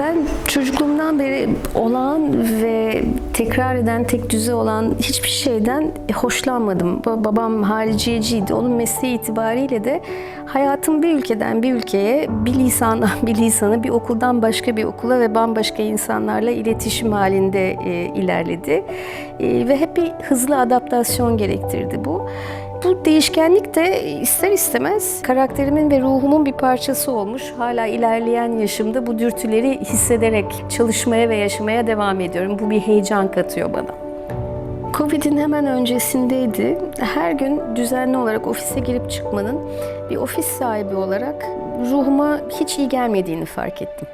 Ben çocukluğumdan beri olağan ve tekrar eden, tek düze olan hiçbir şeyden hoşlanmadım. Ba- Babam hariciyeciydi. Onun mesleği itibariyle de hayatım bir ülkeden bir ülkeye, bir lisandan bir lisana, bir okuldan başka bir okula ve bambaşka insanlarla iletişim halinde e, ilerledi. E, ve hep bir hızlı adaptasyon gerektirdi bu. Bu değişkenlik de ister istemez karakterimin ve ruhumun bir parçası olmuş. Hala ilerleyen yaşımda bu dürtüleri hissederek çalışmaya ve yaşamaya devam ediyorum. Bu bir heyecan katıyor bana. Covid'in hemen öncesindeydi. Her gün düzenli olarak ofise girip çıkmanın bir ofis sahibi olarak ruhuma hiç iyi gelmediğini fark ettim.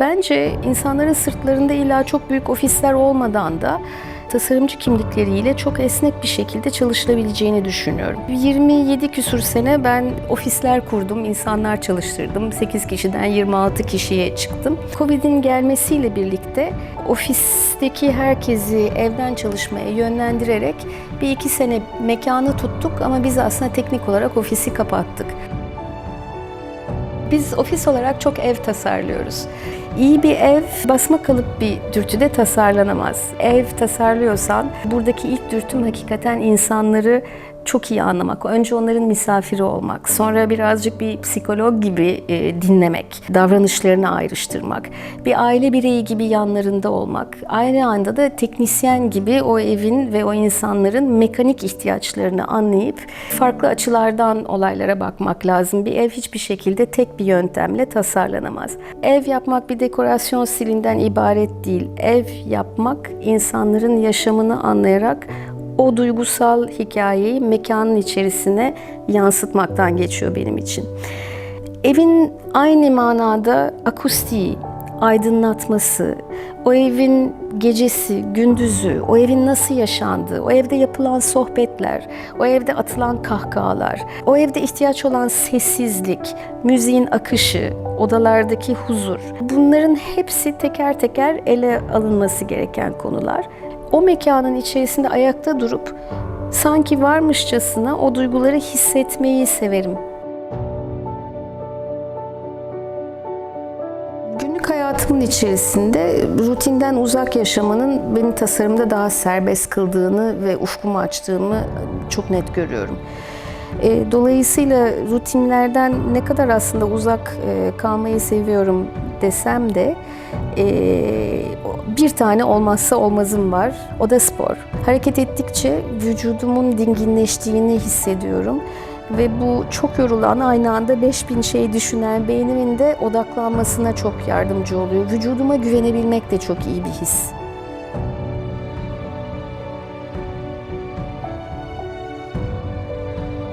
Bence insanların sırtlarında illa çok büyük ofisler olmadan da tasarımcı kimlikleriyle çok esnek bir şekilde çalışılabileceğini düşünüyorum. 27 küsur sene ben ofisler kurdum, insanlar çalıştırdım. 8 kişiden 26 kişiye çıktım. Covid'in gelmesiyle birlikte ofisteki herkesi evden çalışmaya yönlendirerek bir iki sene mekanı tuttuk ama biz aslında teknik olarak ofisi kapattık. Biz ofis olarak çok ev tasarlıyoruz. İyi bir ev basma kalıp bir dürtüde tasarlanamaz. Ev tasarlıyorsan buradaki ilk dürtüm hakikaten insanları çok iyi anlamak. Önce onların misafiri olmak. Sonra birazcık bir psikolog gibi e, dinlemek. Davranışlarını ayrıştırmak. Bir aile bireyi gibi yanlarında olmak. Aynı anda da teknisyen gibi o evin ve o insanların mekanik ihtiyaçlarını anlayıp farklı açılardan olaylara bakmak lazım. Bir ev hiçbir şekilde tek bir yöntemle tasarlanamaz. Ev yapmak bir dekorasyon stilinden ibaret değil. Ev yapmak insanların yaşamını anlayarak o duygusal hikayeyi mekanın içerisine yansıtmaktan geçiyor benim için. Evin aynı manada akustiği, aydınlatması, o evin gecesi, gündüzü, o evin nasıl yaşandığı, o evde yapılan sohbetler, o evde atılan kahkahalar, o evde ihtiyaç olan sessizlik, müziğin akışı, odalardaki huzur. Bunların hepsi teker teker ele alınması gereken konular o mekanın içerisinde ayakta durup sanki varmışçasına o duyguları hissetmeyi severim. Günlük hayatımın içerisinde rutinden uzak yaşamanın beni tasarımda daha serbest kıldığını ve ufkumu açtığımı çok net görüyorum. E, Dolayısıyla rutinlerden ne kadar aslında uzak e, kalmayı seviyorum desem de e, bir tane olmazsa olmazım var. O da spor. Hareket ettikçe vücudumun dinginleştiğini hissediyorum. Ve bu çok yorulan, aynı anda 5000 şey düşünen beynimin de odaklanmasına çok yardımcı oluyor. Vücuduma güvenebilmek de çok iyi bir his.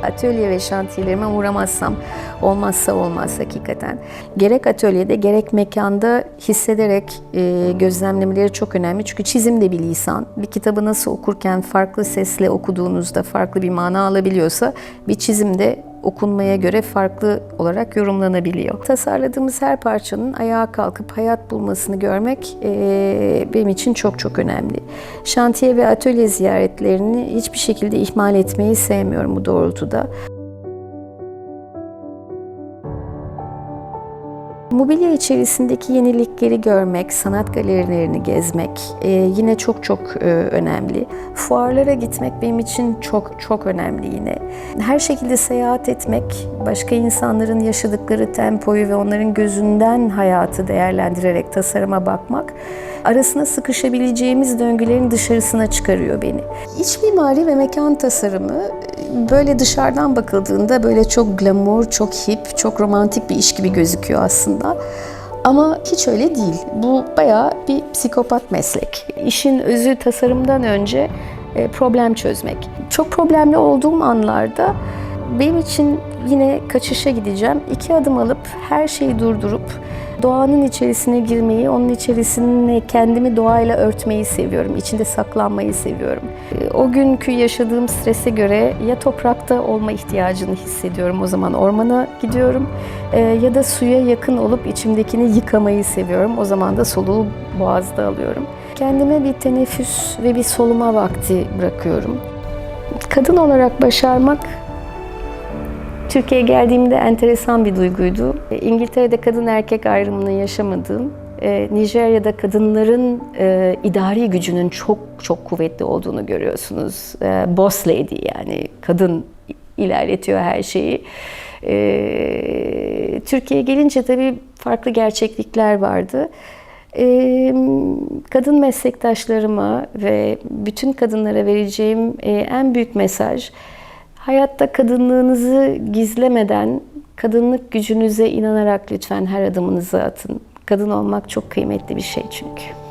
Atölye ve şantiyelerime uğramazsam olmazsa olmaz hakikaten. Gerek atölyede gerek mekanda hissederek e, gözlemlemeleri çok önemli. Çünkü çizim de bir lisan. Bir kitabı nasıl okurken farklı sesle okuduğunuzda farklı bir mana alabiliyorsa bir çizim de okunmaya göre farklı olarak yorumlanabiliyor. Tasarladığımız her parçanın ayağa kalkıp hayat bulmasını görmek e, benim için çok çok önemli. Şantiye ve atölye ziyaretlerini hiçbir şekilde ihmal etmeyi sevmiyorum bu doğrultuda. Mobilya içerisindeki yenilikleri görmek, sanat galerilerini gezmek e, yine çok çok e, önemli. Fuarlara gitmek benim için çok çok önemli yine. Her şekilde seyahat etmek, başka insanların yaşadıkları tempoyu ve onların gözünden hayatı değerlendirerek tasarıma bakmak arasına sıkışabileceğimiz döngülerin dışarısına çıkarıyor beni. İç mimari ve mekan tasarımı böyle dışarıdan bakıldığında böyle çok glamour, çok hip, çok romantik bir iş gibi gözüküyor aslında. Ama hiç öyle değil. Bu bayağı bir psikopat meslek. İşin özü tasarımdan önce e, problem çözmek. Çok problemli olduğum anlarda benim için yine kaçışa gideceğim. İki adım alıp her şeyi durdurup doğanın içerisine girmeyi, onun içerisine kendimi doğayla örtmeyi seviyorum. İçinde saklanmayı seviyorum. O günkü yaşadığım strese göre ya toprakta olma ihtiyacını hissediyorum. O zaman ormana gidiyorum. Ya da suya yakın olup içimdekini yıkamayı seviyorum. O zaman da soluğu boğazda alıyorum. Kendime bir teneffüs ve bir soluma vakti bırakıyorum. Kadın olarak başarmak Türkiye'ye geldiğimde enteresan bir duyguydu. İngiltere'de kadın erkek ayrımını yaşamadığım, e, Nijerya'da kadınların e, idari gücünün çok çok kuvvetli olduğunu görüyorsunuz. E, boss lady yani kadın ilerletiyor her şeyi. E, Türkiye'ye gelince tabii farklı gerçeklikler vardı. E, kadın meslektaşlarıma ve bütün kadınlara vereceğim e, en büyük mesaj hayatta kadınlığınızı gizlemeden kadınlık gücünüze inanarak lütfen her adımınızı atın. Kadın olmak çok kıymetli bir şey çünkü.